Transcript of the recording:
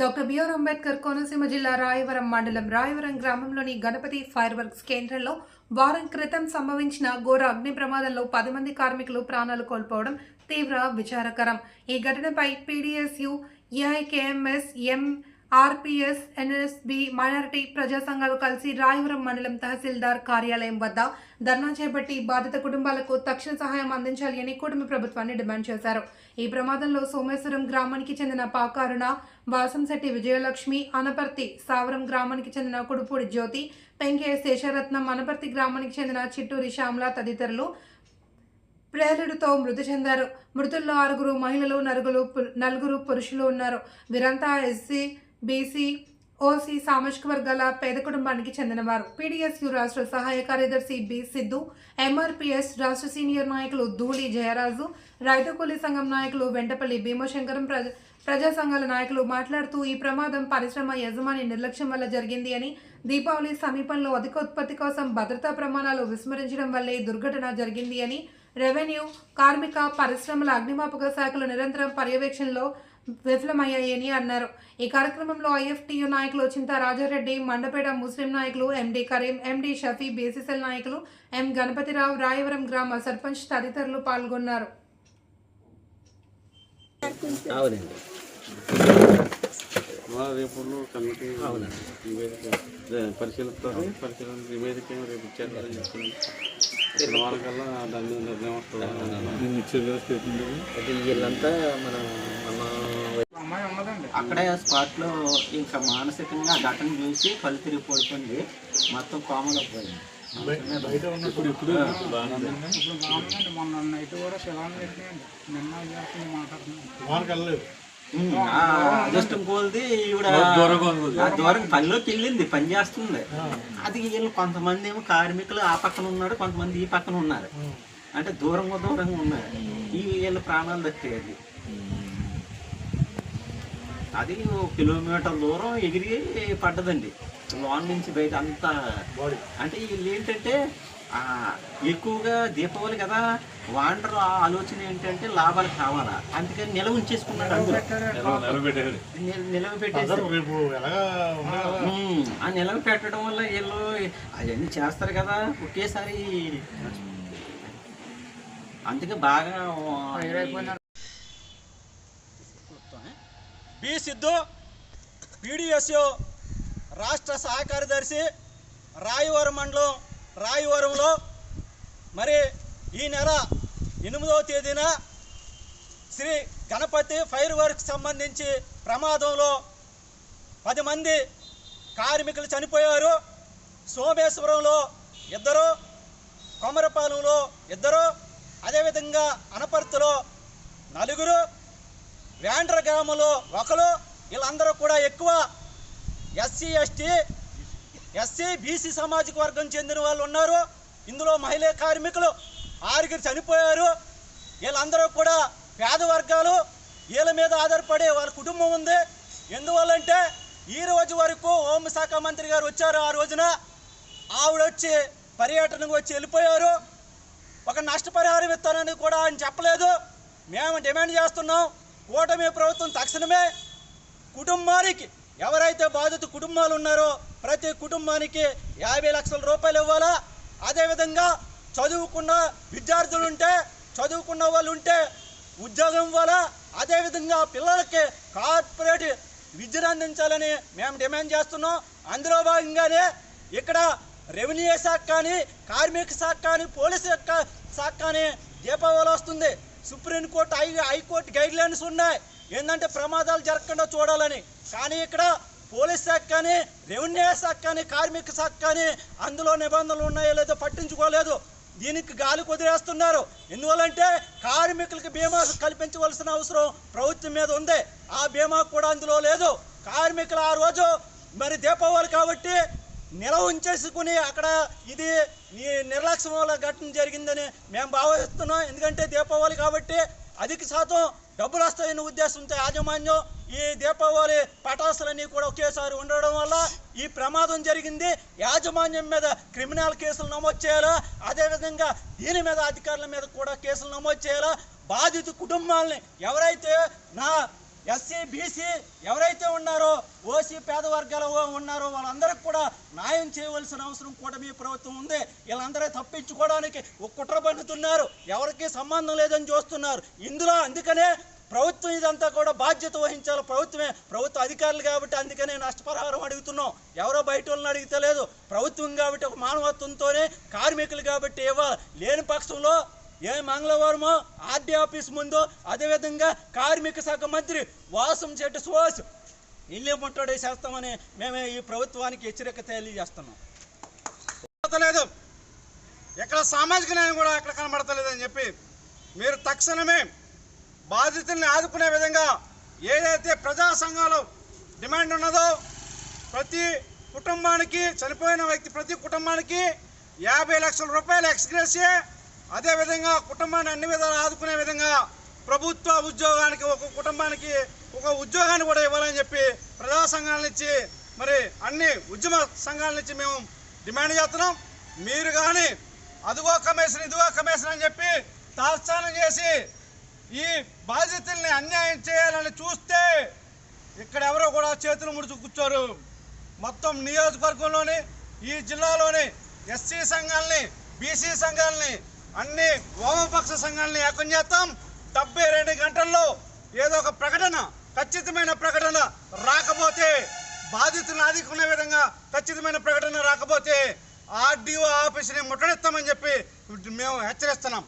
Doctor BR Ambedkar Konaseema జిల్లా రాయవరం మండలం రాయవరం గ్రామంలోని గణపతి ఫైర్ వర్క్స్ కేంద్రంలో వారం క్రితం సంభవించిన ఘోర అగ్ని ప్రమాదంలో పది మంది కార్మికులు ప్రాణాలు కోల్పోవడం తీవ్ర విచారకరం. ఈ ఘటనపై PDSU AIKMS M RPS NSB minority ప్రజా సంఘాలు కలిసి రాయవరం మండలం తహసీల్దార్ కార్యాలయం వద్ద ధర్నా చేపట్టి బాధిత కుటుంబాలకు తక్షణ సహాయం అందించాలి అని కుటుంబ ప్రభుత్వాన్ని డిమాండ్ చేశారు. ఈ ప్రమాదంలో సోమేశ్వరం గ్రామానికి చెందిన పాకారుణ వాసంశెట్టి విజయలక్ష్మి అనపర్తి సావరం గ్రామానికి చెందిన కుడుపూడి జ్యోతి పెంకే శేషరత్నం అనపర్తి గ్రామానికి చెందిన చిట్టూరి శ్యామల తదితరులు ప్రేరుడితో మృతి చెందారు. మృతుల్లో ఆరుగురు మహిళలు నలుగురు నలుగురు పురుషులు ఉన్నారు. వీరంతా ఎస్సీ బీసీ ఓసీ సామాజిక వర్గాల పేద కుటుంబానికి చెందినవారు. పీడీఎస్యు రాష్ట్ర సహాయ కార్యదర్శి బి. సిద్ధు ఎంఆర్పిఎస్ రాష్ట్ర సీనియర్ నాయకులు ధూళి జయరాజు రైతు కూలీ సంఘం నాయకులు వెంటపల్లి భీమశంకరం ప్రజ ప్రజా సంఘాల నాయకులు మాట్లాడుతూ ఈ ప్రమాదం పరిశ్రమ యజమాని నిర్లక్ష్యం వల్ల జరిగింది అని దీపావళి సమీపంలో అధిక ఉత్పత్తి కోసం భద్రతా ప్రమాణాలు విస్మరించడం వల్లే ఈ దుర్ఘటన జరిగింది అని రెవెన్యూ కార్మిక పరిశ్రమల అగ్నిమాపక శాఖలు నిరంతరం పర్యవేక్షణలో విఫలమయ్యాయని అన్నారు. ఈ కార్యక్రమంలో ఐఎఫ్టియు నాయకులు చింతా రాజారెడ్డి మండపేట ముస్లిం నాయకులు MD Karim MD Shafi BCCL నాయకులు ఎం గణపతిరావు రాయవరం గ్రామ సర్పంచ్ తదితరులు పాల్గొన్నారు. అవునండి. మా రేపు కమిటీ నివేదిక అదే పరిశీలిస్తారు. పరిశీలన నివేదిక ఏమో రేపు ఇచ్చేస్తారని చెప్తున్నాను ఇక్కడ వాళ్ళకల్లా దాని నిర్ణయం వస్తుంది? వీళ్ళంతా మన మన అక్కడే స్పాట్లో ఇంకా మానసికంగా ఆ ఘటన చూసి కళ్ళు తిరిగి పడుకుంది మొత్తం కోమలో పోయింది ఇప్పుడు మొన్న నైట్ కూడా శిలాన్ని పెట్టినాయండి. నిన్న అదృష్టం కోల్ది ఈవిడ దూరం పనిలోకి వెళ్ళింది పని చేస్తుంది. అది వీళ్ళు కొంతమంది ఏమో కార్మికులు ఆ పక్కన ఉన్నారు కొంతమంది ఈ పక్కన ఉన్నారు. అంటే దూరంగా దూరంగా ఉన్నారు. ఈ వీళ్ళ ప్రాణాలు దక్కేది. అది ఓ కిలోమీటర్ దూరం ఎగిరి పడ్డదండి. లోన్ నుంచి బయట అంతా. అంటే వీళ్ళు ఏంటంటే ఆ, ఎక్కువగా దీపావళి కదా వాండర్ ఆలోచన ఏంటంటే లాభాలు కావాలా? అందుకని నిలవ ఉంచేసుకున్నాడు నిలవ పెట్టేసి ఆ నిలవ పెట్టడం వల్ల వీళ్ళు అవన్నీ చేస్తారు కదా ఒకేసారి. అందుకే బాగా బి సిద్ధు పీడిఎస్యు రాష్ట్ర సహకార్యదర్శి కార్యదర్శి రాయవరం మండలం రాయవరంలో మరి ఈ నెల ఎనిమిదవ తేదీన శ్రీ గణపతి ఫైర్ వర్క్ సంబంధించి ప్రమాదంలో పది మంది కార్మికులు చనిపోయారు సోమేశ్వరంలో ఇద్దరు కొమరపాలెంలో ఇద్దరు అదేవిధంగా అనపర్తిలో నలుగురు వ్యాండ్ర గ్రామంలో ఒకరు వీళ్ళందరూ కూడా ఎక్కువ ఎస్సీ ఎస్టీ ఎస్సీ బీసీ సామాజిక వర్గం చెందిన వాళ్ళు ఉన్నారు. ఇందులో మహిళా కార్మికులు ఆరుగురు చనిపోయారు. వీళ్ళందరూ కూడా పేద వర్గాలు. వీళ్ళ మీద ఆధారపడే వాళ్ళ కుటుంబం ఉంది. ఎందువల్లంటే ఈ రోజు వరకు హోంశాఖ మంత్రి గారు వచ్చారు ఆ రోజున. ఆవిడ వచ్చి పర్యటనకు వచ్చి వెళ్ళిపోయారు. ఒక నష్టపరిహారం ఇస్తానని కూడా ఆయన చెప్పలేదు. మేము డిమాండ్ చేస్తున్నాం. కూటమి ప్రభుత్వం తక్షణమే కుటుంబానికి ఎవరైతే బాధిత కుటుంబాలు ఉన్నారో ప్రతి కుటుంబానికి యాభై లక్షల రూపాయలు ఇవ్వాలా? అదేవిధంగా చదువుకున్న విద్యార్థులు ఉంటే చదువుకున్న వాళ్ళు ఉంటే ఉద్యోగం ఇవ్వాలా? అదేవిధంగా పిల్లలకి కార్పొరేట్ విద్యను అందించాలని మేము డిమాండ్ చేస్తున్నాం. అందులో భాగంగానే ఇక్కడ రెవెన్యూ శాఖ కానీ కార్మిక శాఖ కానీ పోలీసు శాఖ కానీ దీపావళి వస్తుంది. Supreme court high high court guidelines ఉన్నాయి. ఏంటంటే ప్రమాదాలు జరగకుండా చూడాలని. కానీ ఇక్కడ పోలీస్ శాఖ కానీ రెవెన్యూ శాఖ కానీ కార్మిక శాఖ కానీ అందులో నిబంధనలు ఉన్నాయో లేదో పట్టించుకోలేదు. దీనికి గాలి కుదిరేస్తున్నారు. ఎందువల్లంటే కార్మికులకి బీమా కల్పించవలసిన అవసరం ప్రభుత్వం మీద ఉంది. ఆ బీమా కూడా అందులో లేదు. కార్మికులు ఆ రోజు మరి దీపావళి కాబట్టి నిలవ ఉంచేసుకుని అక్కడ ఇది ఈ నిర్లక్ష్యం వల్ల ఘటన జరిగిందని మేము భావిస్తున్నాం. ఎందుకంటే దీపావళి కాబట్టి అధిక శాతం డబ్బులు వస్తాయన్న ఉద్దేశంతో యాజమాన్యం ఈ దీపావళి పటాసులన్నీ కూడా ఒకేసారి ఉండడం వల్ల ఈ ప్రమాదం జరిగింది. యాజమాన్యం మీద క్రిమినల్ కేసులు నమోదు చేయాలా? అదేవిధంగా దీని మీద అధికారుల మీద కూడా కేసులు నమోదు చేయాలా? బాధిత కుటుంబాలని ఎవరైతే నా ఎస్సీ బీసీ ఎవరైతే ఉన్నారో ఓసీ పేద వర్గాలు ఉన్నారో వాళ్ళందరికీ కూడా న్యాయం చేయవలసిన అవసరం కూడా మీ ప్రభుత్వం ఉంది. వీళ్ళందరూ తప్పించుకోవడానికి కుట్ర పన్నుతున్నారు. ఎవరికి సంబంధం లేదని చూస్తున్నారు. ఇందులో అందుకనే ప్రభుత్వం ఇదంతా కూడా బాధ్యత వహించాలి. ప్రభుత్వమే ప్రభుత్వ అధికారులు కాబట్టి అందుకనే నష్టపరిహారం అడుగుతున్నాం. ఎవరో బయట వాళ్ళని అడిగితే లేదు. ప్రభుత్వం కాబట్టి ఒక మానవత్వంతోనే కార్మికులు కాబట్టి ఇవ్వాలి. లేని పక్షంలో ఏ మంగళవారమో ఆర్డీ ఆఫీస్ ముందు అదేవిధంగా కార్మిక శాఖ మంత్రి వాసం చెట్టు సుహాస్ ఇల్లు ముట్టడి చేస్తామని మేము ఈ ప్రభుత్వానికి హెచ్చరిక తెలియజేస్తున్నాం. లేదు. ఎక్కడ సామాజిక న్యాయం కూడా ఎక్కడ కనబడతలేదని చెప్పి మీరు తక్షణమే బాధితుల్ని ఆదుకునే విధంగా ఏదైతే ప్రజా సంఘాలు డిమాండ్ ఉన్నదో ప్రతి కుటుంబానికి చనిపోయిన వ్యక్తి ప్రతి కుటుంబానికి యాభై లక్షల రూపాయలు ఎక్స్గ్రేసే అదేవిధంగా కుటుంబాన్ని అన్ని విధాలు ఆదుకునే విధంగా ప్రభుత్వ ఉద్యోగానికి ఒక కుటుంబానికి ఒక ఉద్యోగాన్ని కూడా ఇవ్వాలని చెప్పి ప్రజా సంఘాల నుంచి మరి అన్ని ఉద్యమ సంఘాల నుంచి మేము డిమాండ్ చేస్తున్నాం. మీరు కానీ అదిగో కమిషన్ ఇదిగో కమిషన్ అని చెప్పి తాత్సానం చేసి ఈ బాధితుల్ని అన్యాయం చేయాలని చూస్తే ఇక్కడ ఎవరో కూడా చేతులు ముడుచు కూర్చోరు. మొత్తం నియోజకవర్గంలోని ఈ జిల్లాలోని ఎస్సీ సంఘాలని బీసీ సంఘాలని అన్ని వామపక్ష సంఘాలని ఏకం చేస్తాం. డెబ్బై రెండు గంటల్లో ఏదో ఒక ప్రకటన ఖచ్చితమైన ప్రకటన రాకపోతే బాధితులను ఆదుకునే విధంగా ఖచ్చితమైన ప్రకటన రాకపోతే ఆర్డీఓ ఆఫీస్ని ముట్టడిస్తామని చెప్పి మేము హెచ్చరిస్తున్నాం.